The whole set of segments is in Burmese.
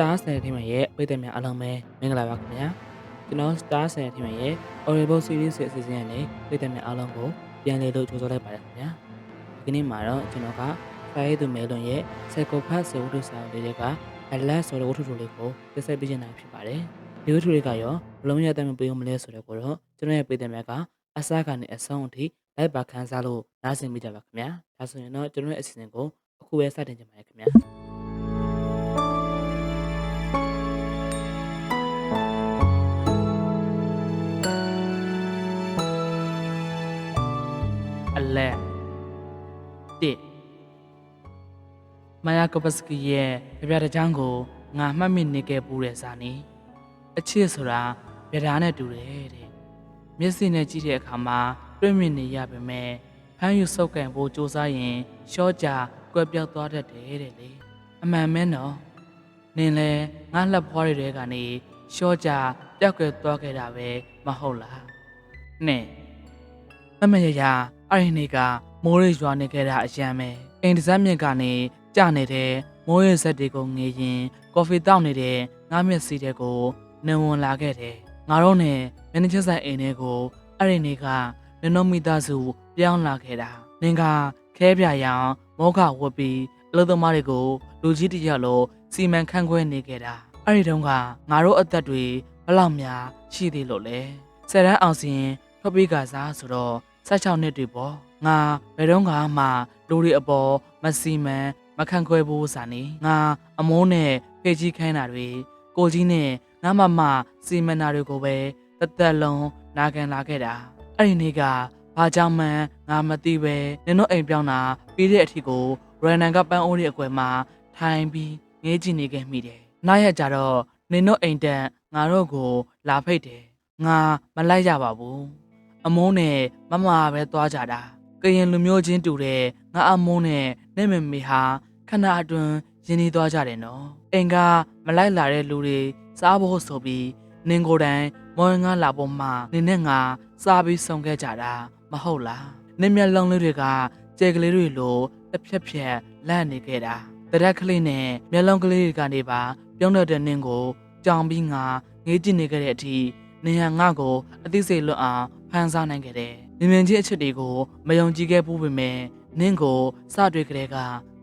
Star ဆယ်ထင်မရဲ့ပြည်သက်များအားလုံးပဲမင်္ဂလာပါခင်ဗျာကျွန်တော် Star ဆယ်ထင်မရဲ့ Audible Series ရဲ့အစီအစဉ်ကနေပြည်သက်များအားလုံးကိုပြန်လည်လို့ကြိုးစားလိုက်ပါတယ်ခင်ဗျာဒီနေ့မှာတော့ကျွန်တော်ကစာရေးသူမဲလွန်ရဲ့ Psychopath ဆိုတဲ့စာအုပ်လေးတွေကအလတ်ဆိုတဲ့ဝတ္ထုလေးကိုပြဆက်ပေးချင်တာဖြစ်ပါတယ်ဒီဝတ္ထုလေးကရောဘလုံးရတဲ့မပေးမလဲဆိုတော့ကိုတော့ကျွန်တော်ရဲ့ပြည်သက်များကအစားကနေအဆုံးအထိလိုက်ပါခန်းစားလို့နားဆင်မိကြပါခင်ဗျာဒါဆိုရင်တော့ကျွန်တော်ရဲ့အစီအစဉ်ကိုအခုပဲစတင်ကြပါမယ်ခင်ဗျာ လက်တစ်မာယာကောပစကီရဲ့ပြပြတဲ့ချောင်းကိုငါမှတ်မိနေခဲ့ပူတဲ့စာနေအချစ်ဆိုတာပြဓာနဲ့တူတယ်တဲ့မျက်စိနဲ့ကြည့်တဲ့အခါမှာတွေ့မြင်နေရပါမယ်ဖမ်းယူစုပ်ကန်ဖို့စူးစမ်းရင်ရှော့ကြကွက်ပြောက်သွားတတ်တယ်တဲ့လေအမှန်မဲနော်နင်လဲငါလှပ်ဖွားတွေကနေရှော့ကြပျောက်ကွယ်သွားခဲ့တာပဲမဟုတ်လားနဲ့မမရရ အဲ့ဒီနေ့ကမိုးရိပ်ရွာနေခဲ့တာအရန်ပဲအိမ်တစ်စက်မြင့်ကနေကြနေတဲ့မိုးရိပ်ဆက်တွေကိုငေးရင် ကော်ဖီတောက်နေတဲ့ငါးမျက်စီတဲ့ကိုနဝင်လာခဲ့တယ်ငါတို့နဲ့မန်နေဂျာဆိုင်အိမ်တွေကိုအဲ့ဒီနေ့ကနင်တို့မိသားစုပြောင်းလာခဲ့တာနင်ကခဲပြရောင်မောခဝတ်ပြီးအလုပ်သမားတွေကိုလူကြီးတစ်ယောက်လိုစီမံခန့်ခွဲနေခဲ့တာအဲ့ဒီတုန်းကငါတို့အသက်တွေဘယ်လောက်များရှိသေးလို့လဲဆယ်တန်းအောင်စင်ထွက်ပြီးကစားဆိုတော့ 16နှစ်တွေပေါ့ငါဘယ်တော့မှလူတွေအပေါ်မစီမံမခံခွဲဘူးစာနေငါအမိုးနဲ့ဖေကြီးခိုင်းတာတွေကိုကြီးနဲ့ငါမမစီမံတာတွေကိုပဲတသက်လုံးနာခံလာခဲ့တာအဲ့ဒီနေ့ကဘာကြောင့်မှန်းငါမသိပဲနင်တို့အိမ်ပြောင်းတာပြီးတဲ့အထိကိုရန်နန်ကပန်းအိုးရဲ့အကွယ်မှာထိုင်ပြီးငေးကြည့်နေခဲ့မိတယ်နောက်ရက်ကျတော့နင်တို့အိမ်တက်ငါတို့ကိုလာဖိတ်တယ်ငါမလိုက်ရပါဘူး အမုန်းနဲ့မမပဲသွားကြတာကရင်လူမျိုးချင်းတူတဲ့ငါအမုန်းနဲ့နဲ့မမေဟာခဏအတွင်းရင်းနှီးသွားကြတယ်နော်အိမ်ကမလိုက်လာတဲ့လူတွေစားဖို့ဆိုပြီးနင်ကိုယ်တိုင်မော်ငါလာပေါ်မှာနင်နဲ့ငါစားပြီးဆုံခဲ့ကြတာမဟုတ်လားနင်မျက်လုံးလေးတွေကကြဲကလေးတွေလိုတစ်ဖြက်ဖြက်လန့်နေခဲ့တာတရက်ကလေးနဲ့မျက်လုံးကလေးတွေကနေပါပြုံးတဲ့နင်ကိုကြောင်ပြီးငါငေးကြည့်နေခဲ့တဲ့အထိနင်ဟာငါ့ကိုအသိစိတ်လွတ်အောင် ဖန်ဆားနိုင်ခဲ့တယ်။မြင်မြင်ချင်းအချစ်တွေကိုမယုံကြည်ခဲ့ဘူးပေမဲ့နင့်ကိုစတွေ့ကြတဲ့က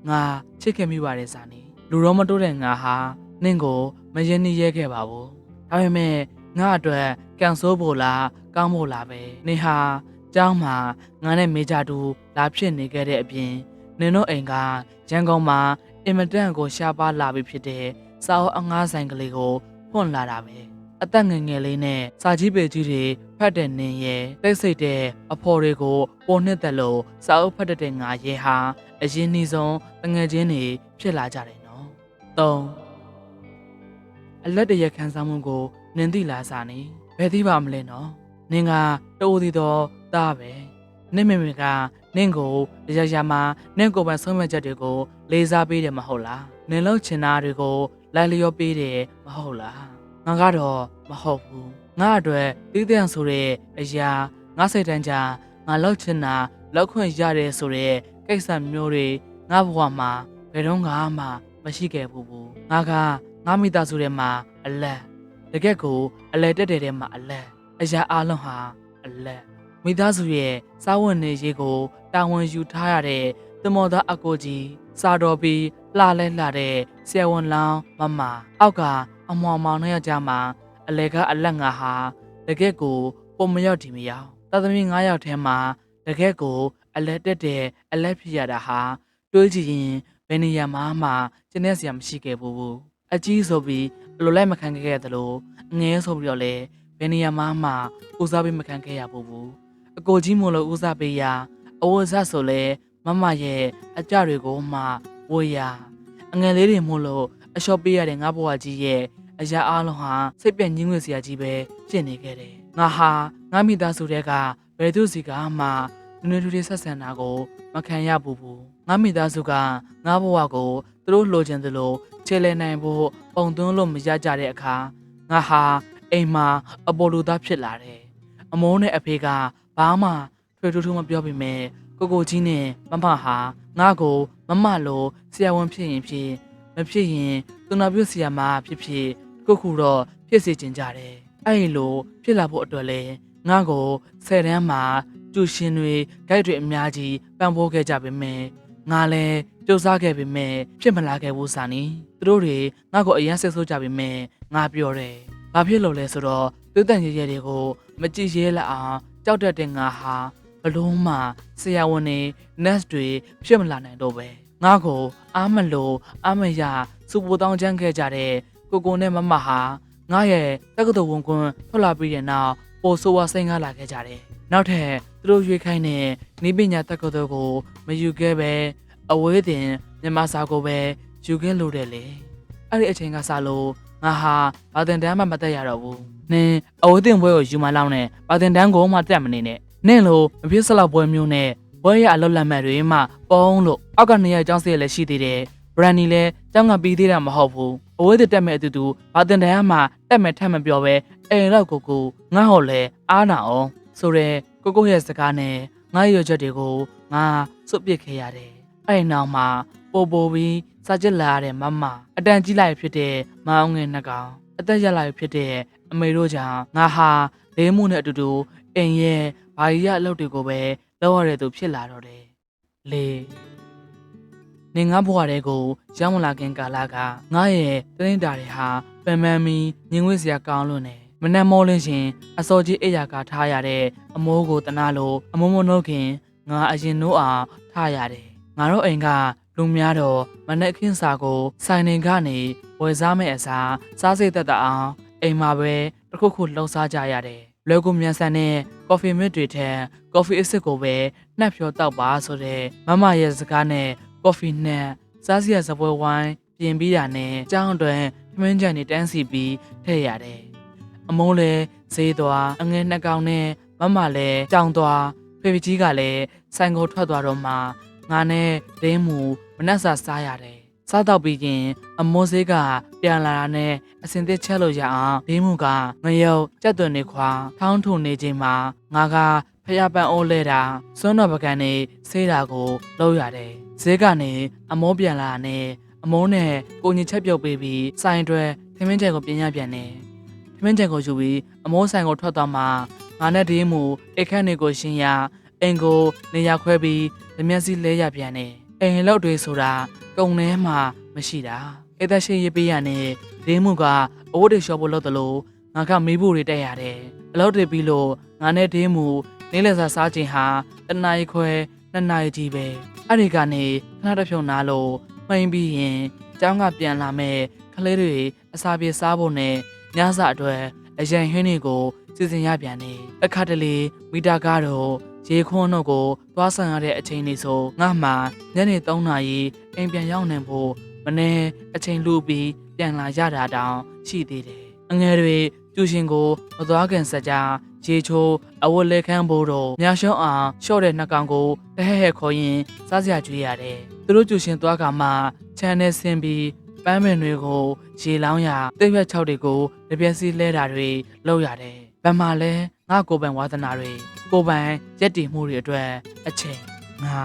ငါချစ်ခဲ့မိပါတယ်စာနေ။လူတော့မတိုးတဲ့ငါဟာနင့်ကိုမရင်နှီးရဲခဲ့ပါဘူး။ဒါပေမဲ့ငါအတွက်ကံဆိုးဖို့လားကောင်းဖို့လားပဲ။နင်ဟာကျောင်းမှာငါနဲ့မေဂျာတူလာဖြစ်နေခဲ့တဲ့အပြင်နင်တို့အိမ်ကရန်ကုန်မှာအင်မတန်ကိုရှားပါလာပြီဖြစ်တဲ့စာအုပ်အငားဆိုင်ကလေးကိုဖွင့်လာတာပဲ။ အသက်ငယ်ငယ်လေးနဲ့စာကြီးပေကြီးတွေဖတ်တဲ့နင်းရဲ့တိတ်ဆိတ်တဲ့အဖော်တွေကိုပေါ်နှစ်သက်လို့စာအုပ်ဖတ်တတ်တဲ့ငါရဲ့ဟာအရင်နှီးဆုံးတငယ်ချင်းတွေဖြစ်လာကြတယ်နော်။၃အလက်တရခန်းစားမှုကိုနင်သိလားစာနေဘယ်သိပါမလဲနော်။နင်ကတိုးသည်တော့တားပဲ။နင့်မေမေကနင့်ကိုရရမှာနင့်ကိုယ်ပိုင်ဆုံးဖြတ်ချက်တွေကိုလေးစားပေးတယ်မဟုတ်လား။နင်လုံးချင်တာတွေကိုလိုက်လျောပေးတယ်မဟုတ်လား။ ငါကတော့မဟုတ်ဘူးငါအတွက်တီးတန့်ဆိုတဲ့အရာငါစိတ်တန်းကြငါလောက်ချင်တာလောက်ခွင့်ရတယ်ဆိုတဲ့ကိစ္စမျိုးတွေငါဘဝမှာဘယ်တော့မှမရှိခဲ့ဘူးဘူးငါကငါမိသားစုထဲမှာအလက်တကက်ကိုအလက်တက်တဲ့ထဲမှာအလက်အရာအလုံးဟာအလက်မိသားစုရဲ့စားဝတ်နေရေးကိုတာဝန်ယူထားရတဲ့သမောသားအကိုကြီးစာတော်ပြီးလှလဲလှတဲ့ဆယ်ဝန်လောင်းမမအောက်က အမောင်မောင်နဲ့ယောက်ျားမှာအလဲကအလက်ငါဟာတကက်ကိုပုံမရောက်ဒီမရောက်တာသမီး9ယောက်ထဲမှာတကက်ကိုအလက်တက်တဲ့အလက်ဖြစ်ရတာဟာတွေးကြည့်ရင်ဘယ်နေရာမှာမှကျင်းနေစရာမရှိခဲ့ဘူးအကြီးဆိုပြီးအလိုလိုက်မခံခဲ့ရသလိုအငဲဆိုပြီးတော့လေဘယ်နေရာမှာမှဦးစားပေးမခံခဲ့ရဘူးအကိုကြီးမို့လို့ဦးစားပေးရအဝတ်စားဆိုလဲမမရဲ့အကြတွေကိုမှဝေရအငယ်လေးတွေမို့လို့ အလျှော့ပေးရတဲ့ငါဘဝကြီးရဲ့အရာအလုံးဟာစိတ်ပြည့်ငြင်းငွေစရာကြီးပဲဖြစ်နေခဲ့တယ်။ငါဟာငါမိသားစုတွေကဘယ်သူစီကမှနွေနွေထူထူဆက်ဆံတာကိုမခံရဘူးဘူး။ငါမိသားစုကငါဘဝကိုသူတို့လိုချင်သလိုခြေလည်နိုင်ဖို့ပုံသွင်းလို့မရကြတဲ့အခါငါဟာအိမ်မှာအပေါ်လူသားဖြစ်လာတယ်။အမိုးနဲ့အဖေကဘာမှထွေထူးထူးမပြောပေမဲ့ကိုကိုကြီးနဲ့မမဟာငါ့ကိုမမလိုဆရာဝန်ဖြစ်ရင်ဖြစ်ဘ မဖြစ်ရင်သူနာပြုဆီယာမှာဖြစ်ဖြစ်ခုခုတော့ဖြစ်စေချင်ကြတယ်အဲ့ဒီလိုဖြစ်လာဖို့အတွက်လဲငါ့ကိုဆယ်တန်းမှာကျူရှင်တွေဂိုက်တွေအများကြီးပံ့ပိုးခဲ့ကြပေမဲ့ငါလည်းကြိုးစားခဲ့ပေမဲ့ဖြစ်မလာခဲ့ဘူးစာနီသူတို့တွေငါ့ကိုအရန်ဆက်ဆိုးကြပေမဲ့ငါပြောတယ်ဘာဖြစ်လို့လဲဆိုတော့သွေးတန်ရရတွေကိုမကြည့်ရဲလောက်အောင်ကြောက်တတ်တဲ့ငါဟာဘလုံးမှဆရာဝန်တွေ nurse တွေဖြစ်မလာနိုင်တော့ပဲ ငါ့ကိုအားမလို့အားမရစူပူတောင်းချမ်းခဲ့ကြတဲ့ကိုကိုနဲ့မမဟာငါရဲ့တက္ကသိုလ်ဝန်ခွန်းထွက်လာပြီးတဲ့နောက်ပိုဆိုးဝါစိန်ကားလာခဲ့ကြတယ်နောက်ထပ်သူတို့ရွေးခိုင်းတဲ့နိပညာတက္ကသိုလ်ကိုမယူခဲ့ပဲအဝေးတင်မြန်မာစာကိုပဲယူခဲ့လို့တယ်လေအဲ့ဒီအချိန်ကစလို့ငါဟာဘာတင်တန်းမှမတက်ရတော့ဘူးနင်းအဝေးတင်ဘွဲကိုယူမလောက်နဲ့ဘာတင်တန်းကိုမှတက်မနေနဲ့နင့်လိုမဖြစ်စလောက်ဘွဲမျိုးနဲ့ ဘွဲရအလုပ်လက်မှတ်တွေမှပုံးလို့အောက်ကနေရအကြောင်းစီရလည်းရှိသေးတယ်ဘရန်နီလည်းကျောင်းကပြီးသေးတာမဟုတ်ဘူးအဝေးတင်တက်မဲ့အတူတူဘာတင်တန်းမှတက်မဲ့ထက်မပြောပဲအဲ့တော့ကိုကိုငါ့ဟော်လဲအားနာအောင်ဆိုရဲကိုကိုရဲ့စကားနဲ့ငါရဲ့ရွက်ချက်တွေကိုငါစွတ်ပစ်ခဲ့ရတယ်အဲ့ဒီနောက်မှာပို့ပို့ပြီးစာကြစ်လာရတဲ့မမအတန်ကြီးလိုက်ဖြစ်တဲ့မအောင်ငယ်နှကောင်အသက်ရလိုက်ဖြစ်တဲ့အမေတို့ကြောင့်ငါဟာလေးမှုနဲ့အတူတူအိမ်ရဲ့ဘာကြီးရအလုပ်တွေကိုပဲ လုပ်ရတဲ့သူဖြစ်လာတော့တယ်လေနေငါဘွားတဲ့ကိုရောက်မလာခင်ကာလကငါရဲ့တရင်တာတွေဟာပန်ပန်မီညင်ဝဲစရာကောင်းလို့နေမနှက်မောလင်းရှင်အစောကြီးအိယာကထားရတဲ့အမိုးကိုတနာလို့အမုံမနှုတ်ခင်ငါအရင်နိုးအောင်ထားရတယ်ငါတို့အိမ်ကလူများတော့မနက်ခင်းစာကိုဆိုင်နေကနေဝယ်စားမဲ့အစားစားစိတ်သက်သာအောင်အိမ်မှာပဲတစ်ခုခုလှုပ်စားကြရတယ် လွယ်ကူမြန်ဆန်တဲ့ကော်ဖီမစ်တွေထက်ကော်ဖီအစ်စ်ကိုပဲနှက်ဖြောတောက်ပါဆိုတဲ့မမရဲ့စကားနဲ့ကော်ဖီနဲ့စားစီရစပွဲဝိုင်းပြင်ပြီးတာနဲ့ကြောင်းအတွင်းထမင်းကြံနေတန်းစီပြီးထည့်ရတယ်အမုန်းလဲဈေးသွားအငဲနှစ်ကောင်နဲ့မမလည်းကြောင်သွားဖေဖေကြီးကလည်းဆိုင်ကိုထွက်သွားတော့မှငါနဲ့ဒင်းမူမနှက်စာစားရတယ် စားတော့ပြီးရင်အမိုးစေးကပြန်လာတာနဲ့အစင်သစ်ချက်လို့ရအောင်ဒင်းမူကငရုတ်ကြက်သွန်နေခွာထောင်းထုံနေချိန်မှာငါကဖျားပန်းအိုးလဲတာစွန်းတော်ပကံနေဆေးတာကိုလုပ်ရတယ်ဈေးကနေအမိုးပြန်လာတာနဲ့အမိုးနဲ့ကိုညစ်ချက်ပြုတ်ပေးပြီးဆိုင်တွဲထမင်းကျန်ကိုပြင်ရပြန်တယ်ထမင်းကျန်ကိုယူပြီးအမိုးဆိုင်ကိုထွက်သွားမှငါနဲ့ဒင်းမူအိတ်ခန့်နေကိုရှင်ရအိမ်ကိုနေရာခွဲပြီးဓမျက်စီလဲရပြန်တယ် အိမ်လောက်တွေဆိုတာကုံထဲမှာမရှိတာအိတ်သက်ရှိရေးပေးရနဲ့ဒင်းမူကအဝတ်တွေလျှော်ဖို့လုပ်တယ်လို့ငါကမေးဖို့တွေတက်ရတယ်အလုပ်တွေပြီးလို့ငါနဲ့ဒင်းမူနေ့လည်စာစားချိန်ဟာတနားရီခွဲနှစ်နာရီကြီးပဲအဲ့ဒီကနေခဏတစ်ဖြုံနာလို့မှိန်ပြီးရင်ကျောင်းကပြန်လာမဲ့ကလေးတွေအစာပြေစားဖို့နဲ့ညစာအတွက်အရန်ဟင်းတွေကိုစီစဉ်ရပြန်နေအခါတလေမီတာကားတော့ ရေခွန်းတို့ကိုသွားဆန်ရတဲ့အချိန်လေးဆိုငါမှညနေ3နာရီအိမ်ပြန်ရောက်နေဖို့မနေ့အချိန်လူပြီးပြန်လာရတာတောင်ရှိသေးတယ်အငယ်တွေကျူရှင်ကိုမသွားခင်စကြရေချိုးအဝတ်လက်ခန်းဘိုးတို့မြရှုံးအောင်ရှော့တဲ့နှကောင်ကိုတဟဲဟဲခေါ်ရင်စားစရာကြွေးရတယ်သူတို့ကျူရှင်သွားကမှခြံနဲ့ဆင်းပြီးပန်းပင်တွေကိုရေလောင်းရတိတ်ရွက်ချောက်တွေကိုလက်ပြက်စီးလဲတာတွေလုပ်ရတယ်။ဗမာလဲ ငါကိုယ်ပိုင်ဝါသနာတွေကိုယ်ပိုင်ရက်တည်မှုတွေအတွက်အချိန်ငါ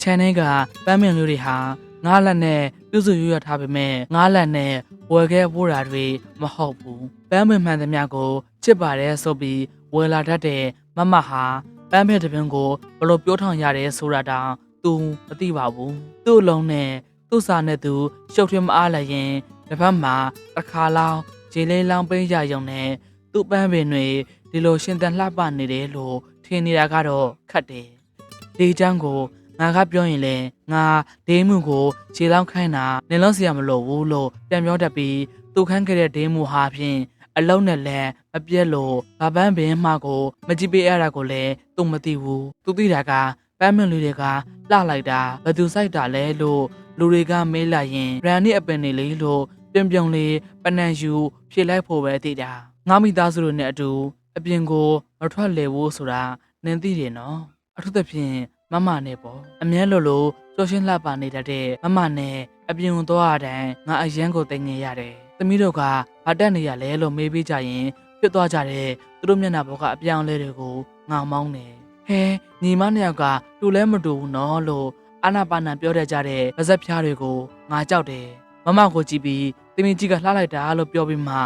ချန်နယ်ကပန်းပင်လေးတွေဟာငါးလက်နဲ့ပြုစုရွရထားပေမဲ့ငါးလက်နဲ့ဝယ်ခဲ့ဖို့တာတွေမဟုတ်ဘူး။ပန်းပင်မှန်သမျှကိုချစ်ပါတယ်ဆိုပြီးဝယ်လာတတ်တဲ့မမဟာပန်းပင်တစ်ပင်ကိုဘလို့ပြောထောင်ရတယ်ဆိုတာတောင်သူမသိပါဘူး။သူ့အလုံးနဲ့သူ့စာနဲ့သူရှုပ်ထွေးမအားလည်းရင်တစ်ဖက်မှာတစ်ခါလောင်းဂျေလေးလောင်းပိန်းကြရုံနဲ့ သူ့ပန်းပင်တွေဒီလိုရှင်သန်လှပနေတယ်လို့ထင်နေတာကတော့ခတ်တယ်။ဒီချမ်းကိုငါကပြောရင်လေငါဒေးမှုကိုခြေလောင်းခိုင်းတာနင်လုံးစီရမလို့ဘူးလို့ပြန်ပြောတတ်ပြီးသူခန်းခဲ့တဲ့ဒေးမှုဟာဖြင့်အလုံးနဲ့လည်းမပြက်လို့ဗပန်းပင်မှကိုမကြည့်ပေးရတာကိုလည်းသူမသိဘူးသူသိတာကပန်းမင်လူတွေကလှလိုက်တာဘသူစိုက်တာလဲလို့လူတွေကမေးလိုက်ရင်ရန်นี่အပင်နေလေလို့ပြုံပြုံလေးပနန်ယူဖြေလိုက်ဖို့ပဲသိတာ ငါမိသားစုတို့နဲ့အတူအပြင်ကိုမထွက်လေဘူးဆိုတာနင်သိတယ်နော်အထူးသဖြင့်မမနဲ့ပေါ့အမြဲလိုလိုကြောရှင်းလှပနေတတ်တဲ့မမနဲ့အပြင်ကိုသွားရတဲ့ငါအရန်ကိုတင်ငင်ရတယ်သမီးတို့ကဘာတက်နေရလဲလို့မေးပြီးကြရင်ဖြစ်သွားကြတဲ့သူတို့မျက်နှာပေါ်ကအပြောင်းလဲတွေကိုငောင်မောင်းနေဟဲညီမနှစ်ယောက်ကတူလဲမတူဘူးနော်လို့အာနာပါနံပြောတတ်ကြတဲ့ဗဇက်ဖျားတွေကိုငငါကြောက်တယ်မမကိုကြည့်ပြီးတမင်ကြီးကလှလိုက်တာလို့ပြောပြီးမှ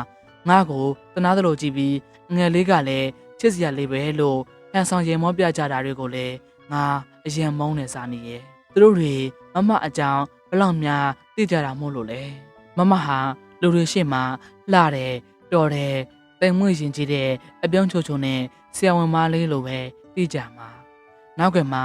ငါကိုတနာသလိုကြည့်ပြီးငယ်လေးကလည်းချစ်စရာလေးပဲလို့ဟန်ဆောင်ရင်မောပြကြတာတွေကိုလည်းငါအရင်မုန်းနေစားနေရဲ့သူတို့တွေမမအကြောင်းဘလောက်များသိကြတာမို့လို့လေမမဟာလူတွေရှေ့မှာလှတယ်တော်တယ်တိမ်မွေ့ရင်ကြည့်တဲ့အပြောင်းချိုချိုနဲ့ဆရာဝန်မလေးလိုပဲသိကြမှာနောက်ကမှ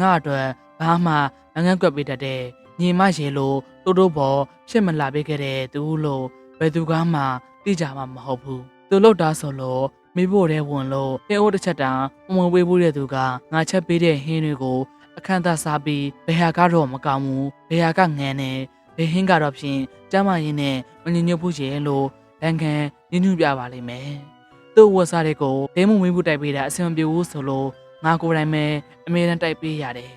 ငါအတွက်ဘာမှမငန်းကွက်ပေးတတ်တဲ့ညီမရေလိုတိုးတိုးပေါ်ဖြစ်မလာပေးခဲ့တဲ့သူလို့ဘယ်သူကမှ သိကြမှာမဟုတ်ဘူးသူလို့တာဆိုလို့မိဖို့တဲ့ဝင်လို့တဲအိုးတစ်ချက်တောင်မဝင်ပေးဘူးတဲ့သူကငါချက်ပေးတဲ့ဟင်းတွေကိုအခန့်သားစားပြီးဘယ်ဟာကတော့မကောင်းဘူးဘယ်ဟာကငန်းနေဘယ်ဟင်းကတော့ဖြင့်ကျမ်းမာရင်းနဲ့မငြိမ်ညွတ်ဘူးရဲ့လို့လန်ကန်ညှဉ်းညူးပြပါလိမ့်မယ်သူ့ဝတ်စားတွေကိုဒဲမုံမင်းဘူးတိုက်ပေးတာအဆင်မပြေဘူးဆိုလို့ငါကိုယ်တိုင်ပဲအမေရန်တိုက်ပေးရတယ်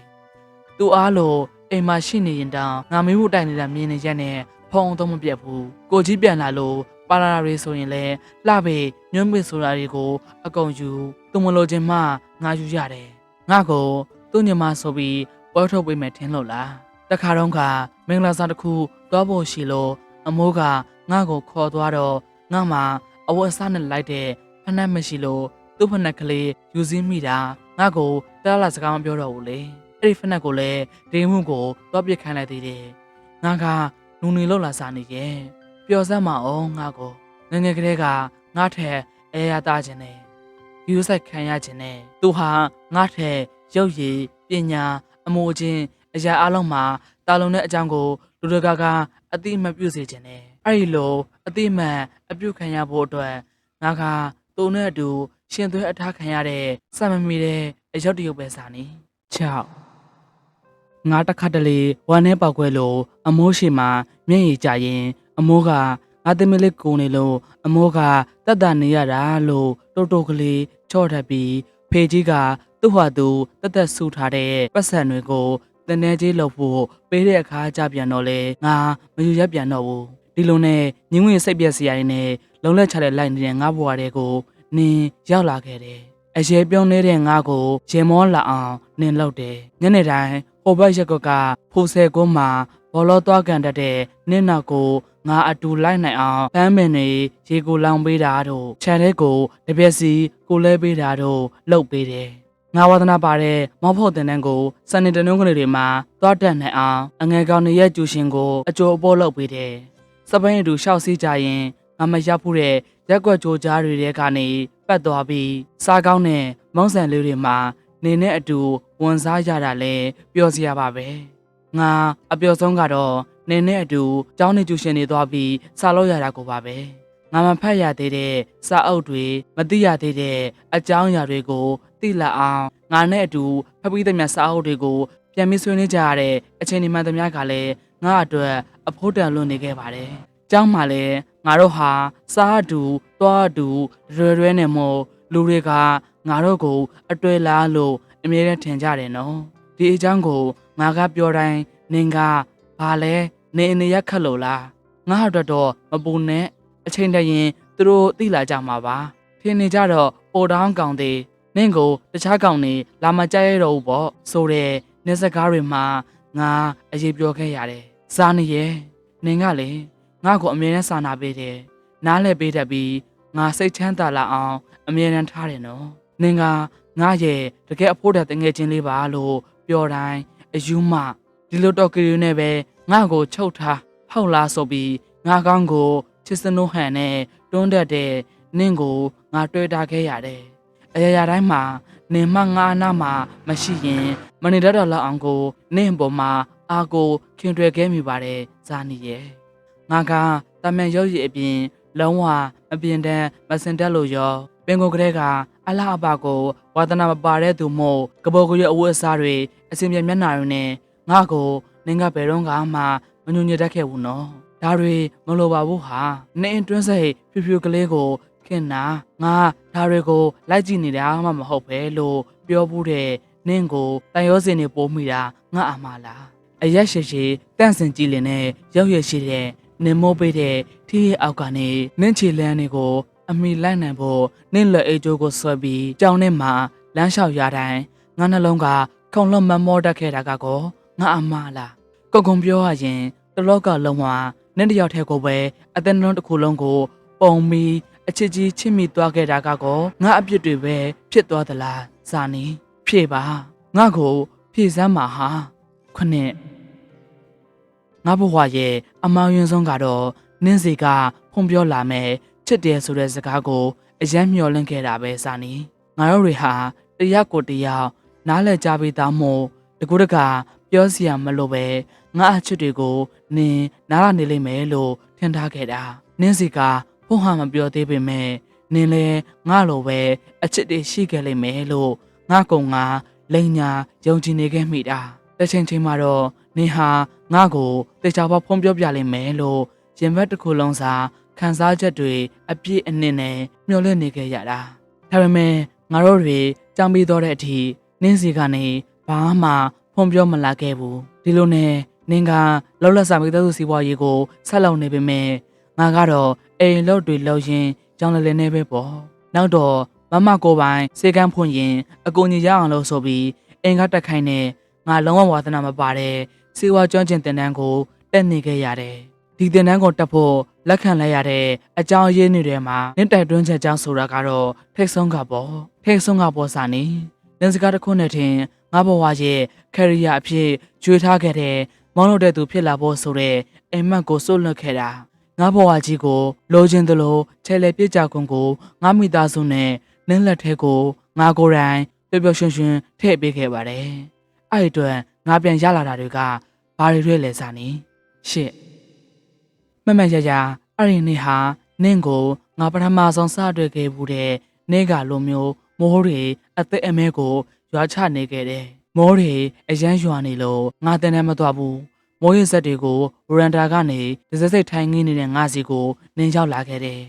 သူအားလို့အိမ်မှာရှိနေရင်တောင်ငါမင်းဘူးတိုက်နေတာမြင်နေရက်နဲ့ဖုံတော့မပြတ်ဘူးကိုကြီးပြန်လာလို့ ပါလာတာတွေဆိုရင်လည်းလှပေညွန့်ပစ်ဆိုတာတွေကို အကုန်ယူသူမလို့ခြင်းမှငါယူရတယ်ငါကိုသူ့ညီမဆိုပြီးပွဲထုတ်ပေးမယ်ထင်လို့လားတခါတော့ကမင်္ဂလာဆောင်တစ်ခုသွားဖို့ရှိလို့အမိုးကငါ့ကိုခေါ်သွားတော့ငါမှအဝတ်အစားနဲ့လိုက်တဲ့ဖနက်မရှိလို့သူ့ဖနက်ကလေးယူစင်းမိတာငါ့ကိုတားလာစကားမပြောတော့ဘူးလေအဲ့ဒီဖနက်ကိုလည်းဒေမှုကိုသွားပစ်ခိုင်းလိုက်သေးတယ်ငါကနူနေလောက်လာစားနေရဲ့ ပျော်စမ်းမအောင်ငါကိုငယ်ငယ်ကလေးကငါထက်အဲရသားခြင်းနဲ့ယူဆိုင်ခံရခြင်းနဲ့သူဟာငါထက်ရုပ်ရည်ပညာအမိုချင်းအရာအလုံးမှာတာလုံတဲ့အကြောင်းကိုလူတကာကအတိအမတ်ပြုစေခြင်းနဲ့အဲ့ဒီလိုအတိအမတ်အပြုခံရဖို့အတွက်ငါကသူနဲ့အတူရှင်သွဲအထားခံရတဲ့စံမမီတဲ့အရောက်တရုပ်ပဲစာနေ6ငါတခါတလေဝမ်းနဲ့ပေါက်ခွဲလို့အမိုးရှိမှာမျက်ရည်ကြရင် အမိုးကငါသမီးလေးကိုနေလို့အမိုးကတတ်တာနေရတာလို့တိုးတိုးကလေးချော့ထပ်ပြီးဖေကြီးကသူ့ဟာသူတက်တက်ဆူထားတဲ့ပတ်စံတွေကိုတနေကြီးလှုပ်ဖို့ပေးတဲ့အခါကြပြန်တော့လေငါမယူရပြန်တော့ဘူးဒီလိုနဲ့ညင်းဝင်စိတ်ပြက်စရာတွေနဲ့လုံလက်ချတဲ့လိုက်နေတဲ့ငါဘွားတွေကိုနင်းရောက်လာခဲ့တယ်အရေးပြုံးနေတဲ့ငါကိုရင်မောလာအောင်နင်းလောက်တယ်ညနေတိုင်းဟိုဘက်ရက်ကွက်ကဖိုးဆဲကုန်းမှာဘောလောသွားကန်တတ်တဲ့နင်းနောက်ကိုငါအတူလိုက်နိုင်အောင်ပန်းပင်တွေရေကိုလောင်ပေးတာတို့ခြံထဲကိုတပြက်စီကိုလဲပေးတာတို့လှုပ်ပေးတယ်ငါဝါသနာပါတဲ့မောက်ဖို့တင်တန်းကိုစနေတနုံးကလေးတွေမှာသွားတက်နိုင်အောင်အငယ်ကောင်တွေရဲ့ကျူရှင်ကိုအကျိုးအပေါ်လှုပ်ပေးတယ်စပိန်အတူရှောက်စီးကြရင်ငါမရောက်ဘူးတဲ့ရက်ွက်ကြိုးကြားတွေထဲကနေပတ်သွားပြီးစားကောင်းတဲ့မုံဆန်လေးတွေမှာနေနဲ့အတူဝန်စားရတာလဲပျော်စရာပါပဲငါအပျော်ဆုံးကတော့ နေနဲ့အတူကျောင်းနေကျူရှင်တွေသွားပြီးစားလို့ရတာကိုပါပဲငါမဖတ်ရသေးတဲ့စာအုပ်တွေမသိရသေးတဲ့အကြောင်းအရာတွေကိုသိလာအောင်ငါနဲ့အတူဖတ်ပြီးသမျှစာအုပ်တွေကိုပြန်ပြီးဆွေးနွေးကြရတဲ့အချိန်ဒီမှန်သမျှကလည်းငါအတွက်အဖို့တန်လွန်နေခဲ့ပါတယ်။ကျောင်းမှာလည်းငါတို့ဟာစားအတူသွားအတူရွယ်ရွယ်နဲ့မို့လူတွေကငါတို့ကို အတွေ့လားလို့အမြဲတမ်းထင်ကြတယ်နော်။ဒီအကြောင်းကိုငါကပြောတိုင်းနင်ကဘာလဲ နေအနေရခက်လို့လားငါအတွက်တော့မပူနဲ့အချိန်တည်းရင်သူတို့သိလာကြမှာပါထင်နေကြတော့ပိုတောင်းကောင်သေးနင့်ကိုတခြားကောင်နေလာမကြရတော့ဘူးပေါ့ဆိုတဲ့နေစကားတွေမှာငါအရေးပြောခဲ့ရတယ်စားနေရဲ့နင်ကလေငါ့ကိုအမြဲတမ်းစာနာပေးတယ်နားလဲပေးတတ်ပြီးငါစိတ်ချမ်းသာလာအောင်အမြဲတမ်းထားတယ်နော်နင်ကငါရဲ့တကယ်အဖို့တဲ့တငယ်ချင်းလေးပါလို့ပြောတိုင်းအယူမဒီလိုတော့ကလေးနဲ့ပဲ ငါ့ကိုချုပ်ထားဟောက်လားဆိုပြီးငါကောင်းကိုချစ်စနိုးဟန်နဲ့တွန်းတက်တဲ့နင့်ကိုငါတွေ့တာခဲ့ရတယ်။အရာရာတိုင်းမှာနင်မငါအနာမှာမရှိရင်မနေတတ်တော့လောက်အောင်ကိုနင့်ပေါ်မှာအာကိုခင်တွေ့ခဲ့မိပါတယ်ဇာနီရဲ့။ငါကတမန်ရုပ်ရည်အပြင် လုံးဝမပြင်းတမ်းမစင်တက်လို့ရောပင်ကိုကလေးကအလားအပကိုဝါသနာမပါတဲ့သူမို့ကဘောကရဲ့အဝတ်အစားတွေအစင်ပြမျက်နှာတွေနဲ့ငါကို နင်ကဘယ်တော့မှမညွညွတ်တတ်ခဲ့ဘူးနော်ဒါတွေမလိုပါဘူးဟာနင်းတွင်းစိတ်ဖြူဖြူကလေးကိုခင်နာငါဒါတွေကိုလိုက်ကြည့်နေတာမှမဟုတ်ပဲလို့ပြောဘူးတဲ့နင့်ကိုတန်ရောစင်နေပိုးမိတာငါအမှားလားအရက်ရှိရှိတန့်စင်ကြည့်လင်နဲ့ရောက်ရရှိတဲ့နင်မိုးပေးတဲ့ထီးရဲ့အောက်ကနေနင့်ချီလန်းတွေကို အမိလိုက်နိုင်ဖို့နင့်လက်အိတ်ကျိုးကိုဆွဲပြီးကြောင်းနဲ့မှလမ်းလျှောက်ရတိုင်းငါနှလုံးကခုံလုံးမမောတတ်ခဲ့တာကကောငါအမှားလား ကုံကုံပြောရရင်တလောကလုံးမှာနင်းတစ်ယောက်တည်းကိုပဲအသက်နှလုံးတစ်ခုလုံးကို ပုံပြီးအချစ်ကြီးချစ်မိသွားခဲ့တာကကောငါအပြစ်တွေပဲဖြစ်သွားသလားဇာနီဖြေပါငါကိုဖြေစမ်းပါဟာခုနှစ်ငါဘဝရဲ့အမောင်ရင်ဆုံးကတော့နင်းစီကဖုန်ပြောလာမယ်ချစ်တယ်ဆိုတဲ့စကားကိုအယမ်းမျှော်လင့်ခဲ့တာပဲဇာနီငါတို့တွေဟာတယောက်ကိုတယောက်နားလည်ကြပြီးသားမို့တကူတကပြောစရာမလိုပဲ ငါအချစ်တွေကိုနင်းနားရနေလိမ့်မယ်လို့ထင်ထားခဲ့တာနင်းစီကဖုန်ဟာမပြောသေးပေမဲ့နင်းလဲငါလိုပဲအချစ်တွေရှိခဲ့လိမ့်မယ်လို့ငါကုံငါလိန်ညာယုံကြည်နေခဲ့မိတာတစ်ချိန်ချိန်မှာတော့နင်းဟာငါကိုတေချာပေါဖုံးပြောပြလိမ့်မယ်လို့ရင်ဘတ်တစ်ခုလုံးစာခန်းစားချက်တွေအပြည့်အနှင်းနဲ့မျှော်လင့်နေခဲ့ရတာဒါပေမဲ့ငါတို့တွေကြောင်ပြီးတော့တဲ့အထိနင်းစီကနေဘာမှဖုံးပြောမလာခဲ့ဘူးဒီလိုနဲ့ နင်းကလောက်လက်စာမိသားစုစီးပွားရေးကိုဆက်လုပ်နေပေမဲ့ငါကတော့အိမ်လောက်တွေလောက်ရင်ကြောင်လည်လည်နေပဲပေါ့နောက်တော့မမကိုပိုင်စေကန်းဖွင့်ရင်အကူကြီးရအောင်လို့ဆိုပြီးအိမ်ကတက်ခိုင်းနေငါလုံးဝဝါသနာမပါတဲ့စီဝါကျွမ်းကျင်တင်တန်းကိုတက်နေခဲ့ရတယ်ဒီတင်တန်းကိုတက်ဖို့လက်ခံလိုက်ရတဲ့အကြောင်းရင်းတွေမှာနင့်တိုက်တွန်းချက်ကြောင့်ဆိုတာကတော့ထိတ်ဆုံးကပေါ့ထိတ်ဆုံးကပေါ့စာနေလင်စကားတစ်ခုနဲ့တင်ငါဘဝရဲ့ကယ်ရီယာအဖြစ်ကျွေးထားခဲ့တဲ့ မောင်းလို့တဲ့သူဖြစ်လာဖို့ဆိုတဲ့အိမ်မက်ကိုစွန့်လွတ်ခဲ့တာငါဘဝကြီးကိုလိုချင်သလိုချဲလေပြစ်ကြကုန်ကိုငါမိသားစုနဲ့နင်းလက်ထဲကိုငါကိုယ်တိုင်ပျော်ပျော်ရွှင်ရွှင်ထည့်ပေးခဲ့ပါတယ်အဲ့ဒီအတွက်ငါပြန်ရလာတာတွေကဘာတွေတွေလဲစာနေရှစ်မမတ်ရရအဲ့ဒီနေ့ဟာနင့်ကိုငါပထမဆုံးစတွေ့ခဲ့ဘူးတဲ့နေ့ကလိုမျိုးမိုးတွေအသက်အမဲကိုရွာချနေခဲ့တယ် မိုးတွေအရန်ရွာနေလို့ငါတန်းတန်းမသွားဘူးမိုးရဆက်တွေကိုဝရန်တာကနေဒဇက်စိတ်ထိုင်ငင်းနေတဲ့ငါစီကိုနင်းရောက်လာခဲ့တယ်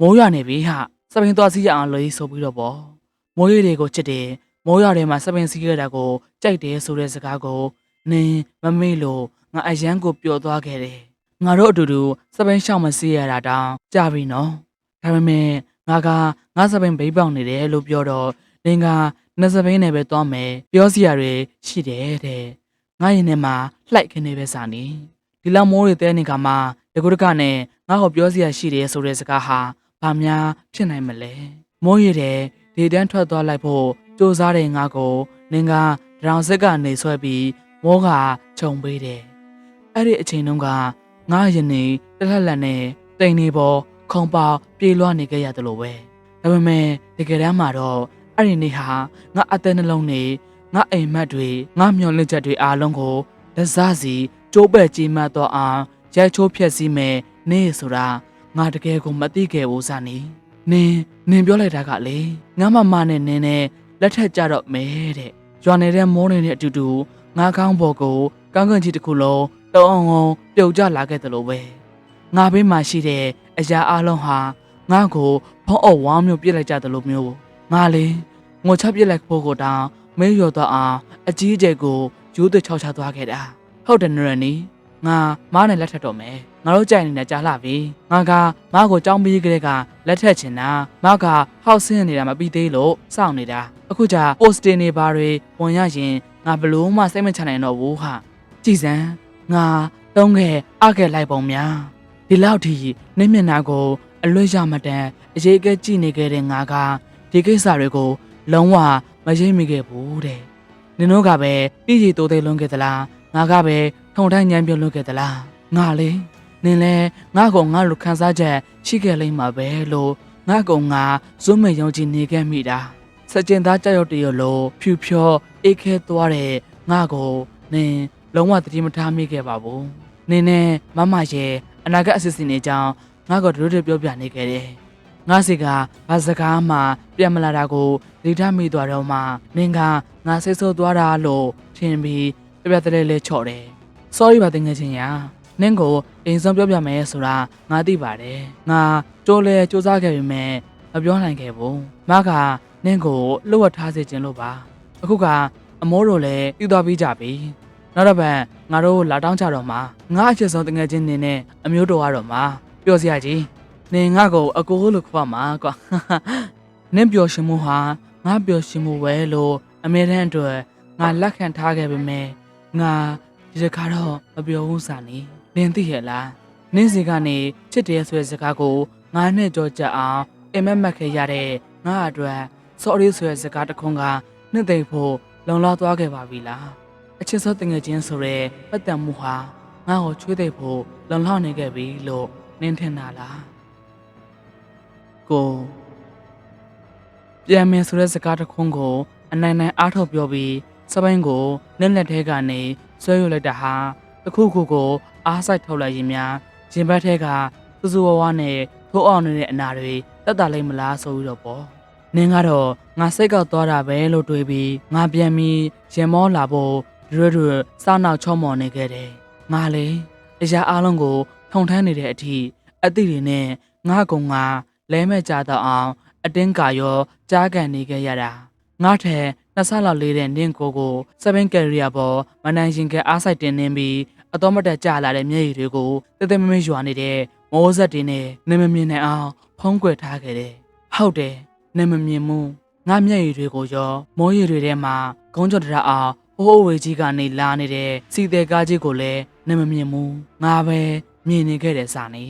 မိုးရွာနေပြီဟာစပင်းသွားစီးရအောင်လို့ဆိုပြီးတော့ပေါ့မိုးရည်တွေကိုချစ်တယ်မိုးရွာထဲမှာစပင်းစီးရတာကိုကြိုက်တယ်ဆိုတဲ့စကားကိုနင်းမမေ့လို့ငါအရန်ကိုပျော်သွားခဲ့တယ်ငါတို့အတူတူစပင်းရှောင်မစီးရတာတောင်ကြပြီနော်ဒါပေမဲ့ငါကငါစပင်းဘိတ်ပေါက်နေတယ်လို့ပြောတော့ နင်းကနှစပင်းနဲ့ပဲသွားမယ်ပြောစရာတွေရှိတယ်တဲ့ငါရင်ထဲမှာလှိုက်ခနေပဲစာနေဒီလောက်မိုးတွေတဲနေကမှတကူတကနဲ့ငါ့ကိုပြောစရာရှိတယ်ဆိုတဲ့စကားဟာဘာများဖြစ်နိုင်မလဲမိုးရတဲ့ဒေတန်းထွက်သွားလိုက်ဖို့စူးစားတဲ့ငါကိုနင်းကဒရောင်စစ်ကနေဆွဲပြီးမိုးကခြုံပေးတယ်အဲ့ဒီအချိန်တုန်းကငါရင်နေတလက်လက်နဲ့တိမ်နေပေါ်ခုံပေါပြေးလွှားနေခဲ့ရတယ်လို့ပဲဒါပေမဲ့တကယ်တမ်းမှာတော့ အဲ့ဒီနေ့ဟာငါအသက်နှလုံးနဲ့ငါအိမ်မက်တွေငါမျောလင့်ချက်တွေအားလုံးကိုတစားစီကျိုးပဲ့ကြီးမတ်တော့အောင်ရိုက်ချိုးဖြက်စီးမယ်နေ့ဆိုတာငါတကယ်ကိုမသိခဲ့ဘူးစနေနင်းနင်းပြောလိုက်တာကလေငါမမနဲ့နင်းနဲ့လက်ထက်ကြတော့မယ်တဲ့ရွာနေတဲ့မိုးနေတဲ့အတူတူငါကောင်းပေါ်ကိုကောင်းကင်ကြီးတစ်ခုလုံးတုံးအောင်အောင်ပြုတ်ကျလာခဲ့တယ်လို့ပဲငါဘေးမှာရှိတဲ့အရာအလုံးဟာငါ့ကိုဖုံးအုပ်ဝမ်းမျိုးပြစ်လိုက်ကြတယ်လို့မျိုးငါလေ ငိုချပြစ်လိုက်ဖို့ကိုတောင်မဲရော်တော့အောင်အကြီးအကျယ်ကိုယူသွချောက်ချသွားခဲ့တာဟုတ်တယ်နရနီငါမားနဲ့လက်ထက်တော့မယ်ငါတို့ကြိုင်နေတာကြားလာပြီငါကမားကိုကြောင်းပြီးကလေးကလက်ထက်ချင်တာမားကဟောက်ဆင်းနေတာမပြီးသေးလို့စောင့်နေတာအခုကျပိုစတင်နေပါတွေဝင်ရရင်ငါဘလို့မှစိတ်မချနိုင်တော့ဘူးဟာကြည်စံငါတုံးခဲ့အခဲ့လိုက်ပုံများဒီလောက်ထိနင့်မျက်နှာကိုအလွတ်ရမတန်အရေးကဲကြည့်နေခဲ့တဲ့ငါကဒီကိစ္စတွေကို လုံးဝမရိပ်မိခဲ့ဘူးတဲ့နင်တို့ကပဲပြည်ရီတိုးသေးလွန်ခဲ့သလားငါကပဲထုံထိုင်းညံပြုတ်လွန်ခဲ့သလားငါလေနင်လဲငါ့ကိုငါလိုခံစားချက်ရှိခဲ့လိမ့်မှာပဲလို့ငါ့ကောင်ငါဇွတ်မဲ့ယုံကြည်နေခဲ့မိတာစကြင်သားကြောက်ရွံ့တရလို့ဖြူဖြောအေးခဲသွားတဲ့ငါကိုနင်လုံးဝတတိမထားမိခဲ့ပါဘူးနင်နဲ့မမရဲ့အနာဂတ်အစီအစဉ်တွေကြောင့်ငါကတို့တို့ပြောပြနေခဲ့တယ် ငါစီကဘာစကားမှပြန်မလာတာကိုဒိဋ္ဌမိသွားတော့မှနင်ကငါဆိတ်ဆိုးသွားတာလို့ထင်ပြီးပြပြတလဲလဲချော့တယ် sorry ပါတင်ငယ်ချင်းရာနင့်ကိုအိမ်ဆုံးပြောပြမယ်ဆိုတာငါသိပါတယ်ငါကြိုးလဲစူးစမ်းခဲ့ပေမဲ့မပြောနိုင်ခဲ့ဘူးမကနင့်ကိုလှုပ်ဝက်ထားစေခြင်းလို့ပါအခုကအမိုးတို့လည်းပြီးသွားပြီးကြပြီနောက်တော့ဗန်ငါတို့လာတောင်းကြတော့မှာငါအချစ်ဆုံးတငယ်ချင်းနေနဲ့အမျိုးတော်ကတော့မှာပြောစရာကြီး နင်ငါ့ကိုအကိုလို့ခေါ်မှာကွာနင့်ပျော်ရှင်မှုဟာငါပျော်ရှင်မှုပဲလို့အမေတန်းအတွက်ငါလက်ခံထားခဲ့ပေမဲ့ငါဒီတစ်ခါတော့မပြောဘူးစာနေနနင်သိရဲ့လားနင်းစီကနေချစ်တယ်ဆိုတဲ့စကားကိုငါနဲ့ကြောကြအောင်အိမ်မက်မက်ခဲ့ရတဲ့ငါအတွက် sorry ဆိုတဲ့စကားတစ်ခွန်းကနှစ်သိမ့်ဖို့လုံလောက်သွားခဲ့ပါပြီလားအချစ်စောတငယ်ချင်းဆိုတဲ့ပတ်သက်မှုဟာငါ့ကိုချွေးသိမ့်ဖို့လုံလောက်နေခဲ့ပြီလို့နင်းထင်တာလား ကိုပြန်မယ်ဆိုတဲ့စကားတစ်ခွန်းကိုအနိုင်နိုင်အားထုတ်ပြောပြီးစပိုင်းကိုလက်လက်ထဲကနေဆွဲယူလိုက်တာဟာတစ်ခုခုကိုအားဆိုင်ထုတ်လိုက်ရင်များရင်ဘတ်ထဲကစူးစူဝါးဝါနဲ့ထိုးအောင်နေတဲ့အနာတွေတက်တာလိမ့်မလားဆိုပြီးတော့ပေါ့နင်းကတော့ငါစိတ်ကောက်သွားတာပဲလို့တွေးပြီးငါပြန်ပြီးရင်မောလာဖို့ရွရွစားနောက်ချောမော်နေခဲ့တယ်ငါလေတရားအားလုံးကိုထုံထမ်းနေတဲ့အထိအသည့်တွေနဲ့ငါကုံငါ လဲမဲ့ကြတော့အောင်အတင်းကာရောကြားကန်နေခဲ့ရတာငါထဲနှစ်ဆလောက်လေးတဲ့နင့်ကိုကိုစပင်းကယ်ရီယာပေါ်မနိုင်ရှင်ကအားဆိုင်တင်နေပြီးအတော်မတက်ကြလာတဲ့မျက်ရည်တွေကိုတဲတဲမမရွာနေတဲ့မိုးဆက်တွေနဲ့နေမမြင်နိုင်အောင်ဖုံးကွယ်ထားခဲ့တယ်ဟုတ်တယ်နေမမြင်မှုငါမျက်ရည်တွေကိုရောမိုးရည်တွေထဲမှာကုန်းကြော်တရအောင်ဟိုးဝေကြီးကနေလာနေတဲ့စီတဲ့ကားကြီးကိုလည်းနေမမြင်ဘူးငါပဲမြင်နေခဲ့တယ်စာနေ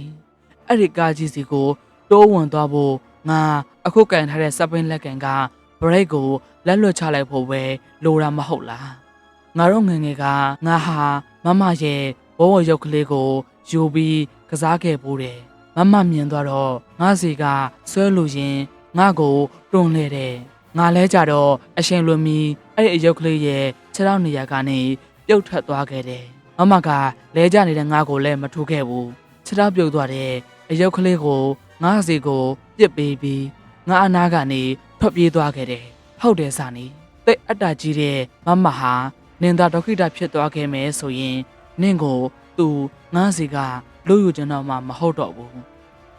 အဲ့ဒီကားကြီးစီကို တိုးဝင်သွားဖို့ငါအခုကန်ထားတဲ့စပင်းလက်ကန်ကဘရိတ်ကိုလက်လွတ်ချလိုက်ဖို့ပဲလိုတာမဟုတ်လားငါတို့ငယ်ငယ်ကငါဟာမမရဲ့ဘဝရုပ်ကလေးကိုယူပြီးကစားခဲ့ပိုးတယ်မမမြင်သွားတော့ငါစီကဆွဲလို့ရင်ငါကိုတွန်းလဲတယ်ငါလဲကြတော့အရှင်လွန်မီအဲ့ဒီအရုပ်ကလေးရဲ့ခြေထောက်နေရာကနေပြုတ်ထွက်သွားခဲ့တယ်မမကလဲကြနေတဲ့ငါကိုလည်းမထူခဲ့ဘူးခြေထောက်ပြုတ်သွားတဲ့အရုပ်ကလေးကို ငါစီကိုပြစ်ပေးပြီးငါအနာကနေထွက်ပြေးသွားခဲ့တယ်ဟုတ်တယ်စာနီတိတ်အတ္တကြီးတဲ့မမဟာနင်သာဒုက္ခိတဖြစ်သွားခဲ့မယ်ဆိုရင်နင့်ကိုသူငါစီကလူယူကျွန်တော်မှမဟုတ်တော့ဘူး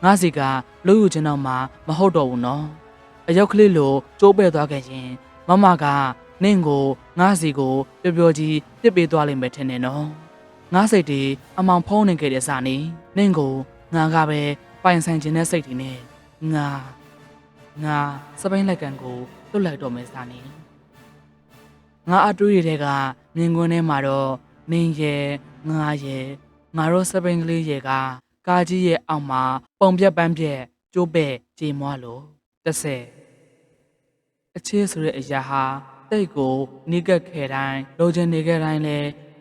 ငါစီကလူယူကျွန်တော်မှမဟုတ်တော့ဘူးနော်အယောက်ကလေးလိုကျိုးပဲ့သွားခဲ့ရင်မမကနင့်ကိုငါစီကိုပျော်ပျော်ကြီးပြစ်ပေးသွားလိမ့်မယ်ထင်တယ်နော်ငါစိတ်တွေအမောင်ဖုံးနေခဲ့တဲ့စာနီနင့်ကိုငါကပဲ ပိုင်ဆိုင်ခြင်းတဲ့စိတ်တွေနဲ့ငါငါစပိန်လက်ကန်ကိုလွတ်လိုက်တော့မယ်စာနီငါအတွေးတွေကမြင်ကွင်းထဲမှာတော့နင်းရဲ့ငါရဲ့ငါတို့စပိန်ကလေးရဲ့ကကာကြီးရဲ့အောက်မှာပုံပြက်ပန်းပြက်ကျိုးပဲ့ကြေမွားလို့တစ်ဆယ်အချေးဆိုတဲ့အရာဟာတိတ်ကိုနိကက်ခဲတိုင်းလိုချင်နေခဲ့တိုင်းလဲ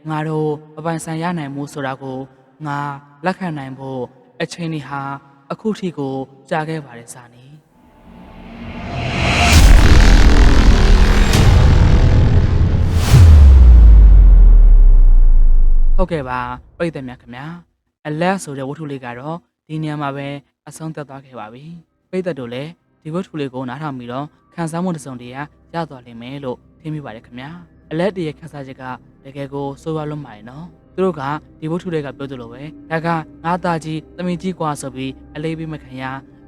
ငါတို့အပိုင်ဆိုင်ရနိုင်မှုဆိုတာကိုငါလက်ခံနိုင်ဖို့အချိန်ဒီဟာ အခုထိကိုကြာခဲ့ပါတယ်စာနီဟုတ်ကဲ့ပါပြည့်တယ်မြတ်ခင်ဗျာအလက်ဆိုတဲ့ဝတ္ထုလေးကတော့ဒီနေရာမှာပဲအဆုံးသက်သွားခဲ့ပါပြီပြည့်သက်တို့လည်းဒီဝတ္ထုလေးကိုနားထောင်ပြီးတော့ခံစားမှုတစ်စုံတည်းရသွားလိမ့်မယ်လို့ထင်မိပါတယ်ခင်ဗျာအလက်တရဲ့ခန်းစားချက်ကတကယ်ကိုစိုးရွားလွန်းပါတယ်နော် သူတို့ကဒီဝတ္ထုတွေကပြောသလိုပဲဒါကငါသားကြီးတမီကြီးกว่าဆိုပြီးအလေးပေးမခံရ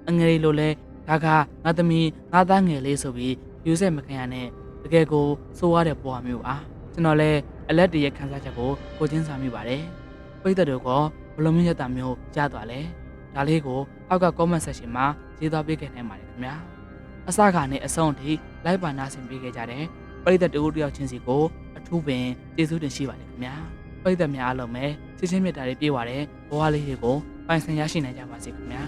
အငယ်လေးလိုလဲဒါကငါသမီးငါသားငယ်လေးဆိုပြီးယူဆက်မခံရနဲ့တကယ်ကိုစိုးရတဲ့ပုံမျိုးပါကျွန်တော်လည်းအလက်တရဲ့ခန်းစားချက်ကိုကိုချင်းစာမိပါတယ်ပိတ်သက်တို့ကဘလုံးမြင့်ရတာမျိုးကြားသွားလဲဒါလေးကိုအောက်က comment section မှာရေးသားပေးခဲ့နိုင်ပါတယ်ခင်ဗျာအစကနဲ့အဆုံးထိလိုက်ပါနာဆင်ပေးခဲ့ကြတဲ့ပရိသတ်တူတယောက်ချင်းစီကိုအထူးပင်ကျေးဇူးတင်ရှိပါတယ်ခင်ဗျာ ပရိသတ်များအားလုံးပဲချစ်ချင်းမြတ်တာတွေပြေးပါတယ်ဘဝလေးတွေကိုပိုင်ဆိုင်ရရှိနိုင်ကြပါစေခင်ဗျာ